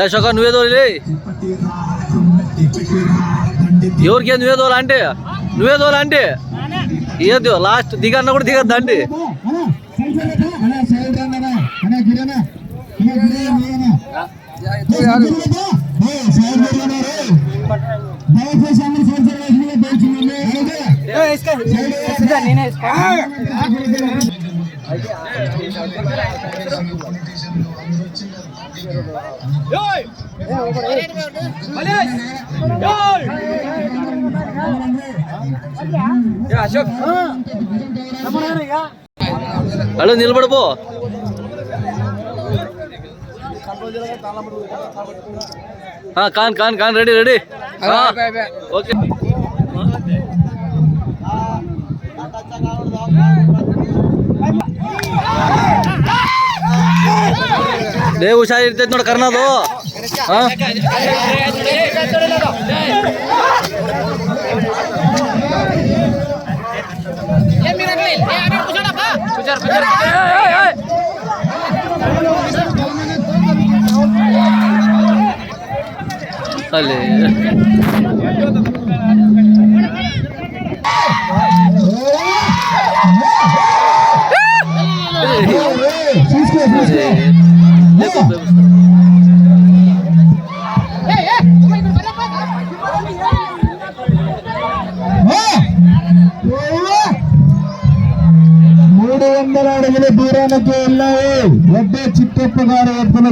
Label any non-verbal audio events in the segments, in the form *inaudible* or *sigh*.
అశోక నువ్వే తోలి ఎవరికి నువ్వే తోలా అంటే నువ్వే తోలా అంటే ఏదో లాస్ట్ దిగన్న కూడా దిగద్దు అంటే అన్నా side సైడ్ సైడ్ వేసి దయచేసి నేనే హలో నిలబడిపో ఆ, కాన్ కాన్ కాన్ రెడీ రెడీ ఆ, ఓకే ದೇ ಹುಷಾರ್ ಇರ್ತೈತೆ ನೋಡಿ ಕರ್ನದು ಅಲ್ಲಿ. మూడు వందల అడుగుల దూరానికి వెళ్ళాయి వడ్డే చిట్టప్ప గారి ఎత్తుల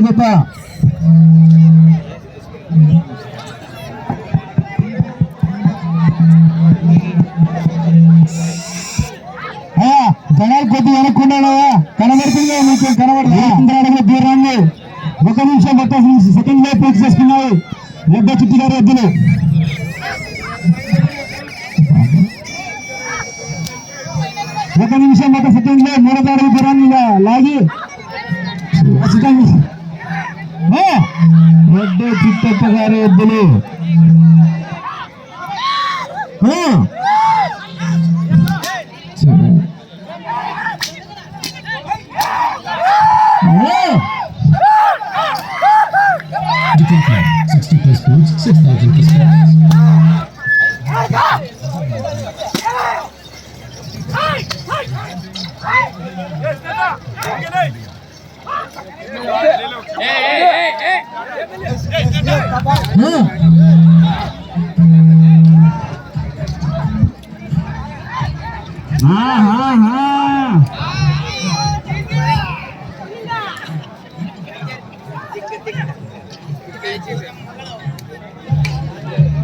జనాలు కొద్ది వెనక్కున్నాడా కనబడుతుందా? మీకు అడుగుల దూరాన్ని ఒక నిమిషం మొత్తం సెకండ్లో పూర్తి చేసుకున్నాయి వడ్డే చిట్టి గారి ఎద్దులు ఒక నిమిషం ఒక సెకండ్లో మూడు అడుగు దూరాన్ని లాగి. వడ్డే చిట్టప్ప గారి ఎద్దులు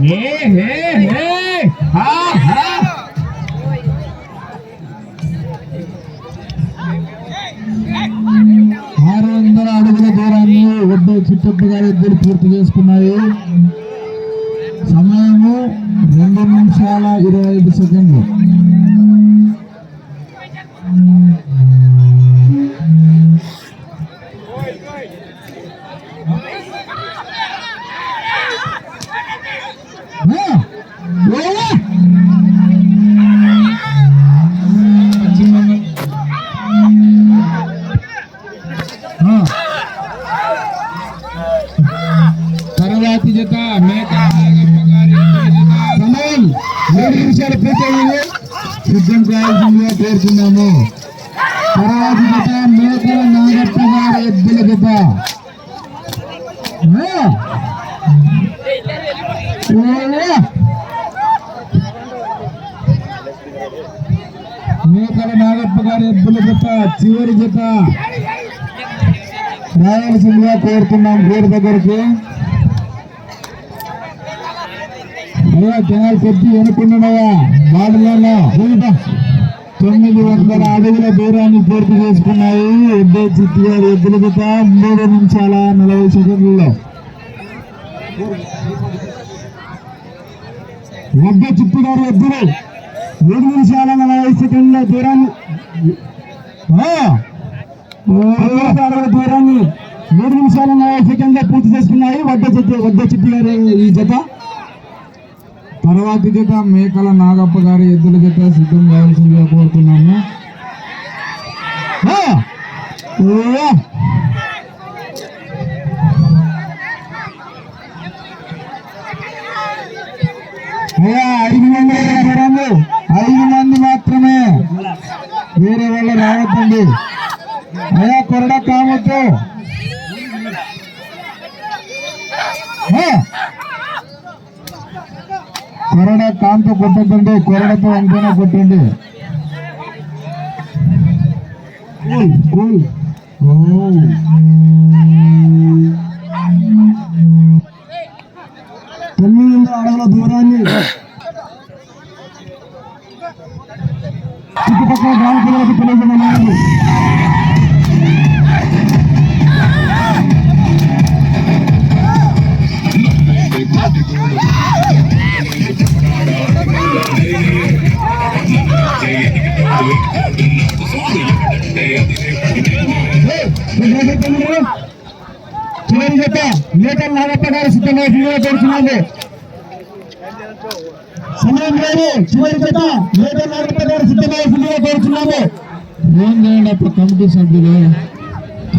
Yeah, yeah. పూర్తి సమయము రెండు నిమిషాల ఇరవై ఐదు సెకండ్లు. కోరుతున్నాము తర్వాతి జత మేకల నాగప్ప గారి ఎద్దుల జత మేకల నాగప్ప గారి ఎద్దుల గొప్ప చివరి జత రాయాల్సిందిగా కోరుతున్నాం గేరు దగ్గరకు. జనాలు కొద్ది అనుకుంటున్నావా వాడులలో తొమ్మిది వందల అడుగుల దూరాన్ని పూర్తి చేసుకున్నాయి. ఎద్దే చిట్టి గారి ఎద్దుల జత మూడు నిమిషాల నలభై సెకండ్లలో. వడ్డ చిట్టి గారి ఎద్దులు. మూడు నిమిషాల నలభై సెకండ్ల దూరాన్ని. ఆ! దూరాన్ని మూడు నిమిషాల నలభై సెకండ్ల పూర్తి చేసుకున్నాయి. వడ్డ చిట్టి వడ్డ చిట్టి గారి ఈ జత. తర్వాతి జత మేకల నాగప్ప గారి ఎద్దుల జత సిద్ధం కావాల్సిందిగా కోరుతున్నాము. అయ్యా ఐదు మంది ఐదు మంది మాత్రమే. వేరే వాళ్ళు రావద్దండి. అయ్యా కొరడ కామొద్దు. కొరడ కాంతో కొట్టకండి కొరడతో అంతేనా కొట్టండి కూల్ తొమ్మిది వందల అడుగుల దూరాన్ని. చుట్టుపక్కల గ్రామ పిల్లలకు తెలియజేయమన్నారు మేకల్ నాగప్ప గారు సిద్ధంగా కోరుతున్నాము సమయం లేదు చివరి జత మేకల్ నాగప్ప గారు సిద్ధంగా కోరుతున్నాము ఏం చేయండి అప్పుడు కమిటీ సభ్యులు?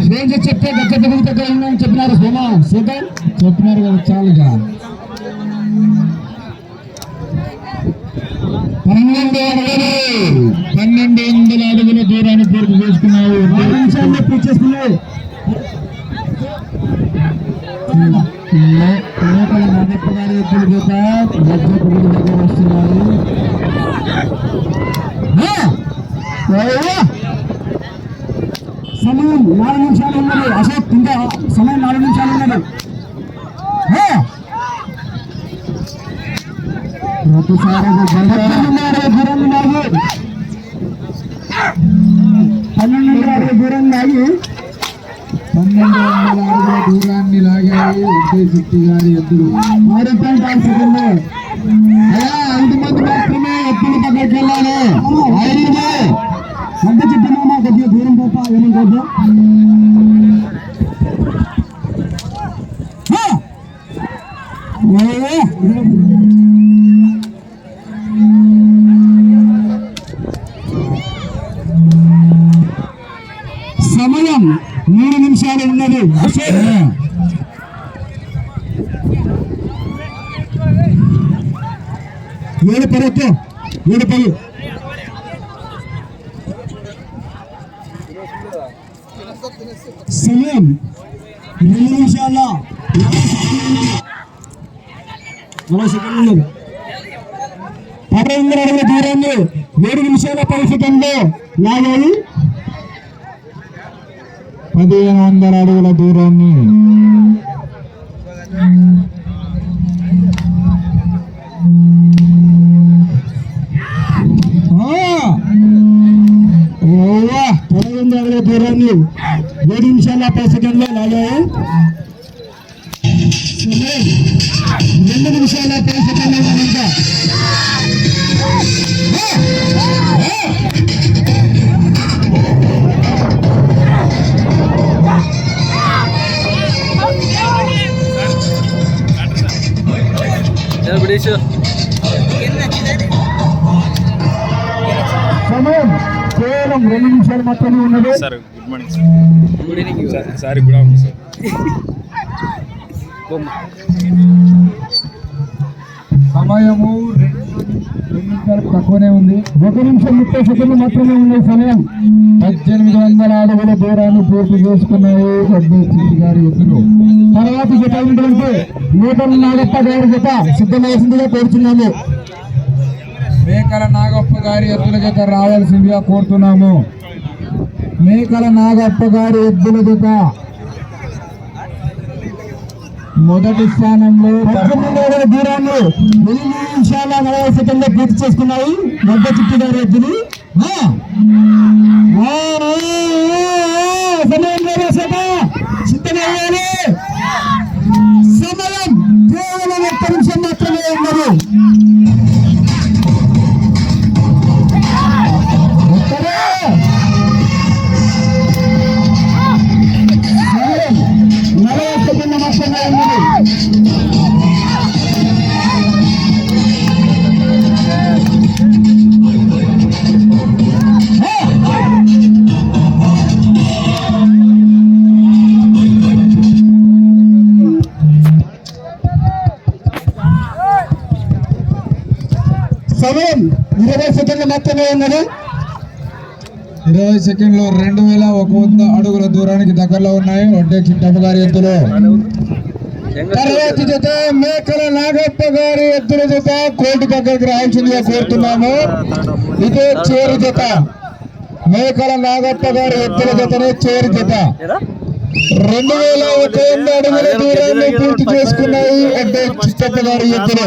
చేసి చెప్తే దగ్గర దగ్గర ఉందని చెప్పినారు సోమా సీతం? చెప్పినారు కదా చాలుగా పన్నెండు అడుగులు. పన్నెండు వందల అడుగుల దూరాన్ని పూర్తి చేసుకున్నావు పూర్తి చేసుకున్నావు. లోపల నాగప్ప గారి ఎత్తులు చేత గజ్జపుడి దగ్గర వస్తున్నారు ఆ! ఓయ్! సమయం నాలుగు నిమిషాలు ఉన్నది అశోక్ కింద సమయం నాలుగు నిమిషాలు ఉన్నది ఆ! ప్రతిసారి పన్నెండున్నర దూరం లాగి పన్నెండున్నర దూరం లాగి పన్నెండు వందల అడుగుల దూరాన్ని లాగాయి. ఉదయ్ శక్తి గారి ఎద్దులు ఆరు పాయింట్ ఆరు సెకండ్లు. అయ్యా ఐదు మంది మాత్రమే ఎత్తుల దగ్గరికి వెళ్ళాలి. ఐదు కొద్దిగా దూరం పోతా ఏమనుకోద్దు ఉన్నది. ఏడు పరొచ్చు ఏడు పది సమయం రెండు నిమిషాల పదహైదు అడుగుల దూరాన్ని ఏడు నిమిషాల పది సెకండ్లు లాగాలి పదిహేను వందల అడుగుల దూరాన్ని. ఆ! పదిహేను వందల అడుగుల దూరాన్ని. ఏడు నిమిషాల పది సెకండ్లో లాగాయి సమయం. కేవలం రెండు నిమిషాలు మాత్రమే ఉన్నది. Sir good morning sir. Good evening sir sir good afternoon sir. *laughs* సమయము తక్కువనే ఉంది. ఒక నిమిషం ముప్పై సెకండ్లు మాత్రమే ఉంది సమయం. పద్దెనిమిది వందల అడుగుల దూరాన్ని పూర్తి చేసుకున్నాయి గారి ఎద్దులు తర్వాత జత అయినటువంటి నూతన నాగప్ప గారి జత సిద్ధమవుతుందిగా కోరుతున్నాము మేకల నాగప్ప గారి ఎద్దుల జత రావాల్సిందిగా కోరుతున్నాము. మేకల నాగప్ప గారి ఎద్దుల జత మొదటి స్థానంలో పద్దెనిమిది దూరాన్ని ఎనిమిది నిమిషాల నలభై సెకండ్లు పూర్తి చేసుకున్నాయి. మొదటి చుట్టూ గారి ఎద్దులు సెకండ్లు ఉన్నది ఇరవై సెకండ్లు రెండు వేల ఒక వంద అడుగుల దూరానికి దగ్గరలో ఉన్నాయి. వడ్డే చిట్టప్ప గారి ఎద్దులు. తర్వాతి జత మేకల నాగప్ప గారి ఎద్దుల జత కోర్టు దగ్గరికి రావాల్సిందిగా కోరుతున్నాము. ఇదే చేరు జత. మేకల నాగప్ప గారి ఎద్దుల జతనే చేరు జత. రెండు వేల ఒక వంద అడుగుల దూరాన్ని పూర్తి చేసుకున్నాయి అంటే చిట్టప్ప గారి ఎద్దులు.